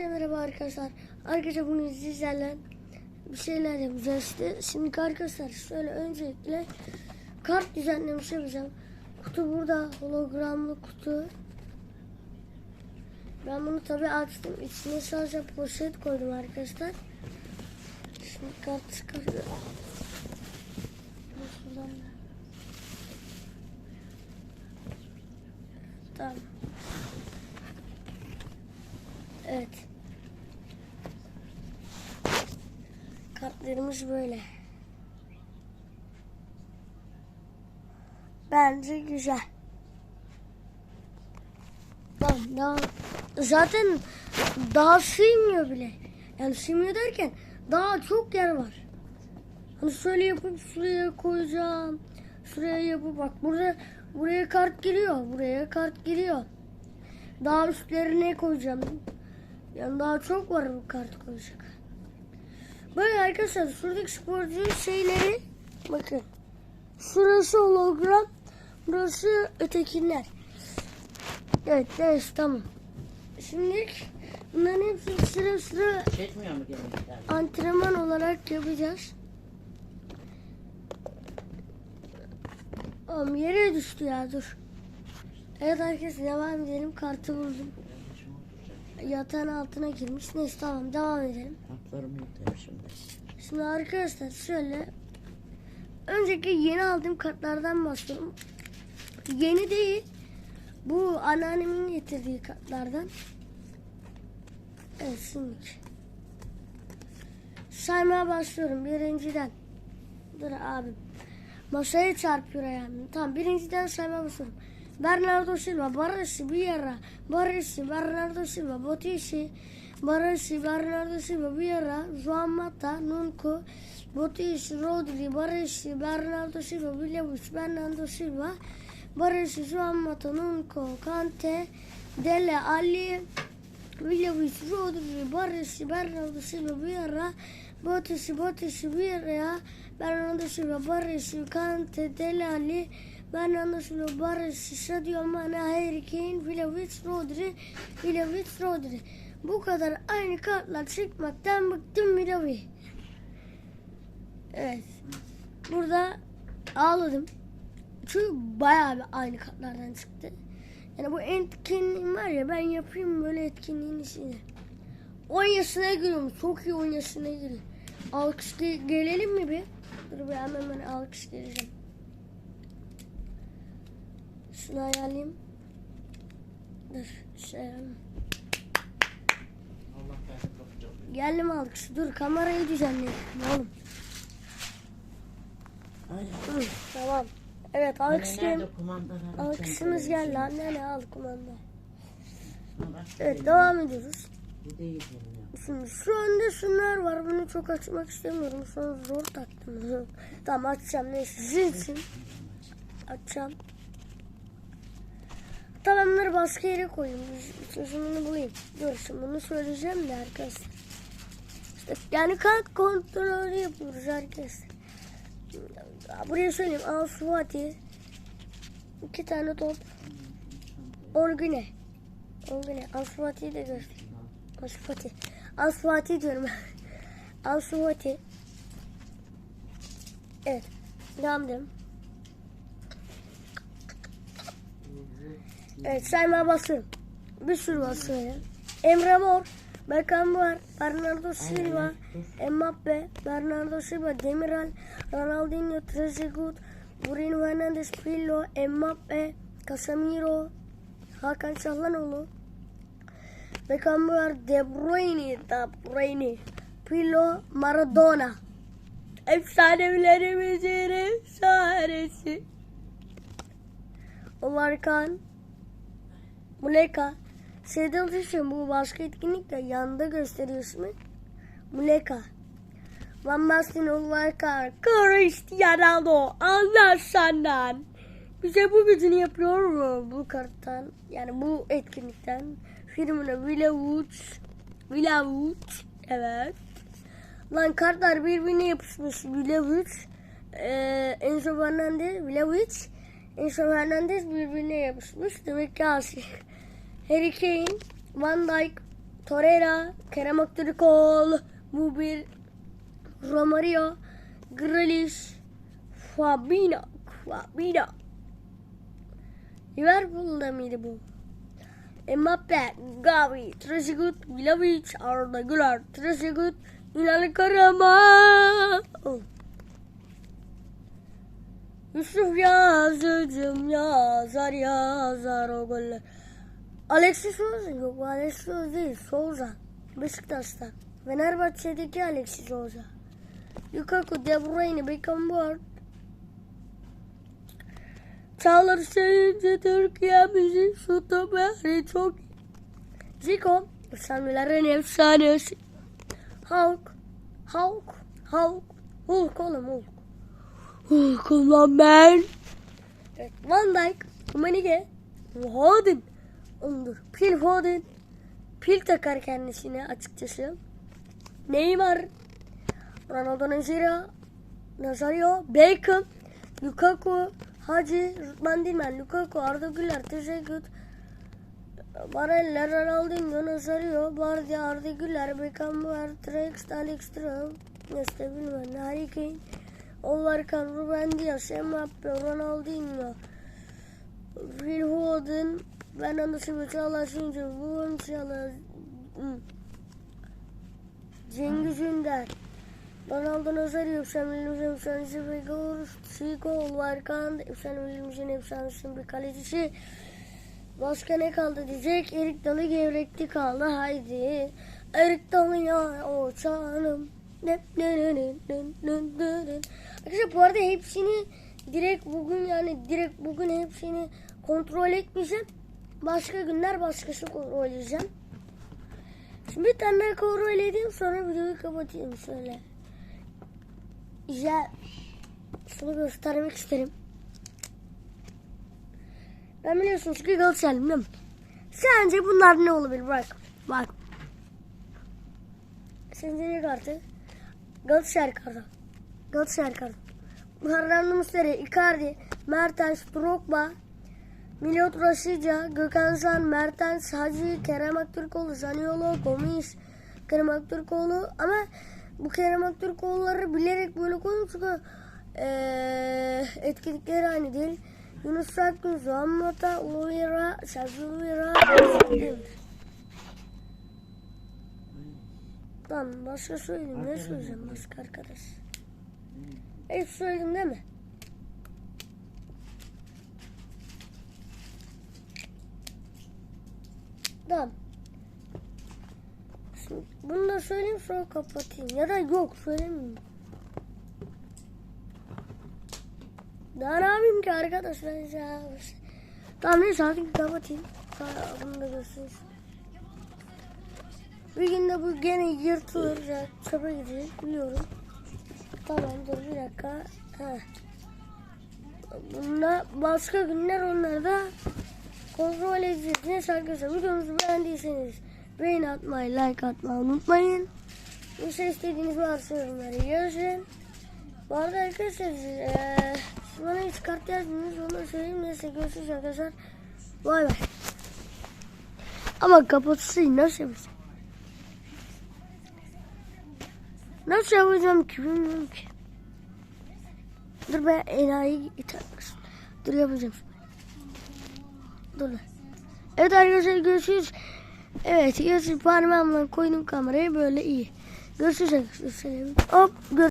Herkese merhaba arkadaşlar. Arkadaşlar bunu sizlerle bir şeyler yapacağız işte. Şimdi arkadaşlar şöyle öncelikle kart düzenlemiş yapacağım. Kutu burada hologramlı kutu. Ben bunu tabi açtım. İçine sadece poşet koydum arkadaşlar. Şimdi kart çıkarıyorum. Tamam. Evet. Kartlarımız böyle. Bence güzel. Tamam, daha zaten daha sığmıyor bile. Yani sığmıyor derken daha çok yer var. Hani şöyle yapıp şuraya koyacağım. Şuraya yapıp bak burada buraya kart giriyor. Buraya kart giriyor. Daha üstlerine koyacağım. Yani daha çok var bu kart koyacak. Böyle arkadaşlar şuradaki sporcu şeyleri bakın. Şurası hologram. Burası ötekiler. Evet evet tamam. Şimdi bunların hepsini sıra sıra Çekmiyor mu gençler? antrenman olarak yapacağız. Oğlum yere düştü ya dur. Evet arkadaşlar devam edelim. Kartı buldum. Yatağın altına girmiş. Neyse tamam devam edelim. Yok dedim şimdi. Şimdi arkadaşlar şöyle önceki yeni aldığım kartlardan başlıyorum. Yeni değil. Bu anneannemin getirdiği kartlardan. Evet şimdi. Saymaya başlıyorum birinciden. Dur abim. Masaya çarpıyor ayağını. Tamam birinciden saymaya başlıyorum. Bernardo Silva, Baresi, Vieira, Baresi, Bernardo Silva, Botisi, Baresi, Bernardo Silva, Vieira, Juan Mata, Nunco, Botisi, Rodri, Baresi, Bernardo Silva, Williams, Bernardo Silva, Baresi, Juan Mata, Nunco, Kante, Dele Ali, Williams, Rodri, Baresi, Bernardo Silva, Vieira, Botisi, Botisi, Vieira, Bernardo Silva, Baresi, Kante, Dele Ali, Bernardo Silva, Baresi, Sadio Mane, Harry Kane, Vlahovic, Rodri, Vlahovic, Rodri. Bu kadar aynı kartlar çıkmaktan bıktım Vlahovic. Evet. Burada ağladım. Çünkü bayağı bir aynı kartlardan çıktı. Yani bu etkinliğim var ya ben yapayım böyle etkinliğin içine. 10 yaşına giriyorum. Çok iyi 10 yaşına giriyorum. Alkış ge- gelelim mi bir? Dur bir hemen ben alkış geleceğim. Şunu ayarlayayım. Dur şey. Geldim alkış. Dur kamerayı düzenleyelim oğlum. Hı, tamam. Evet alkış Hani geldi. Anne ne al kumanda. Evet bu devam ediyoruz. Şimdi şu önde şunlar var. Bunu çok açmak istemiyorum. Sonra zor taktım. tamam açacağım. Neyse sizin için. Açacağım. Tamam bunları başka yere. Bir Çözümünü bulayım. Dur bunu söyleyeceğim de arkadaşlar. İşte yani kart kontrolü yapıyoruz arkadaşlar. Buraya söyleyeyim. Al Suati. İki tane top. Orgüne. Orgüne. Al Suati'yi de göster. Asfati. Asfati diyorum. Asfati. Evet. Devam edelim. Evet saymaya basıyorum. Bir sürü basıyorum. Emre Mor. Beckham var. Bernardo Silva. Mbappe. Bernardo Silva. Demiral. Ronaldinho. Trezeguet. Bruno Fernandes. Pirlo. Mbappe. Casemiro. Hakan Çalhanoğlu. Beckham var. De Bruyne. De Bruyne. Pirlo. Maradona. Efsanelerimizin efsanesi. Omar Khan. Muleka. Şeyden düşün bu başka etkinlikte yanında gösteriyor ismi. Muleka. Van Basten Khan. Cristiano. Allah senden. Bize bu gücünü yapıyor mu bu karttan? Yani bu etkinlikten. Firmina Vlahovic. Vlahovic. Evet. Lan kartlar birbirine yapışmış. Vlahovic. Ee, Enzo Fernandez. Vlahovic. Enzo Fernandez birbirine yapışmış. Demek ki asi. Harry Kane. Van Dijk. Torreira, Kerem Aktürkoğlu, bu bir Romario, Grealish, Fabinho, Fabinho. Liverpool'da mıydı bu? Mbappe, Gavi, Trezeguet, Vlahovic, Arda Güler, Trezeguet, Ünal Karaman. Oh. Yusuf Yazıcım yazar yazar o goller. Alexis Souza yok Alexis Souza değil Souza. Beşiktaş'ta. Fenerbahçe'deki Alexis Souza. Lukaku, De Bruyne, Beckenbauer. Çağlar Sayınca Türkiye'mizin stoperi çok iyi. Zico, efsanelerin efsanesi. Hulk, Hulk, Hulk, Hulk oğlum Hulk. Hulk'um lan ben. Evet, Van Dijk, Rumenige, Foden. Oğlum dur, Phil Foden. Pil takar kendisine açıkçası. Neymar, Ronaldo Nazario, Nazario, Beckham, Lukaku, Hacı, Rıdvan Dilmen, Lukaku, Arda Güler, Teşekkür, Barella, Ronaldinho, Nazario, Bardi, Arda Güler, Beckenbauer, Trex, Alex Trump, Neste bilmem, Harry Kane, Olarkan, Ruben Dias, Mbappe, Ronaldinho, Phil Foden, Silva, Çağlar Şinci, Buğun Çağlar, hmm. Cengiz Ünder, Ronaldo Nazario, efsanelerimizin efsanesi Begor, Chico, Varkan, efsanelerimizin efsanesinin bir kalecisi. Başka ne kaldı diyecek? Erik Dalı gevrekti kaldı haydi. Erik Dalı ya o canım. Arkadaşlar bu arada hepsini direkt bugün yani direkt bugün hepsini kontrol etmeyeceğim. Başka günler başkası kontrol edeceğim. Şimdi bir tane daha kontrol edeyim sonra videoyu kapatayım şöyle. Ya şunu göstermek isterim. Ben biliyorsunuz ki Galatasaraylıyım değil mi? Sence bunlar ne olabilir? Bak. Bak. Sence ne kartı? Galatasaray kartı. Galatasaray kartı. Fernando Muslera, Icardi, Mertens, Drogba, Milot Rashica, Gökhan Zan, Mertens, Hacı, Kerem Aktürkoğlu, Zaniolo, Gomis, Kerem Aktürkoğlu ama bu Kerem Aktürkoğlu'ları bilerek böyle koydum çünkü eee etkinlikleri aynı değil. Yunus Akgün, Zuhan Mata, Uluera, Sergio Uluera, Tamam başka söyleyeyim. Ne söyleyeceğim başka arkadaş? Hep söyledim değil mi? Tamam. Şimdi bunu da söyleyeyim sonra kapatayım. Ya da yok söylemeyeyim. Daha ne yapayım ki arkadaşlar ya. Tamam neyse artık kapatayım. Sonra bunu da göstereyim. Bir günde bu gene yırtılır ya. Çöpe gidecek biliyorum. Tamam dur bir dakika. Heh. Bunda başka günler onları da kontrol. Neyse arkadaşlar videomuzu beğendiyseniz beğeni atmayı, like atmayı unutmayın. Bir şey istediğiniz varsa yorumlara yazın. Bu arada arkadaşlar eee bana hiç kart yazdınız onu söyleyeyim. Neyse görüşürüz arkadaşlar. Bay bay. Ama kapatsın nasıl yapacağım? Nasıl yapacağım ki bilmiyorum ki. Dur ben enayi iter misin? Dur yapacağım. Dur. Evet arkadaşlar görüşürüz. Evet görüşürüz. Parmağımla koydum kamerayı böyle iyi. Görüşürüz arkadaşlar. Hop gör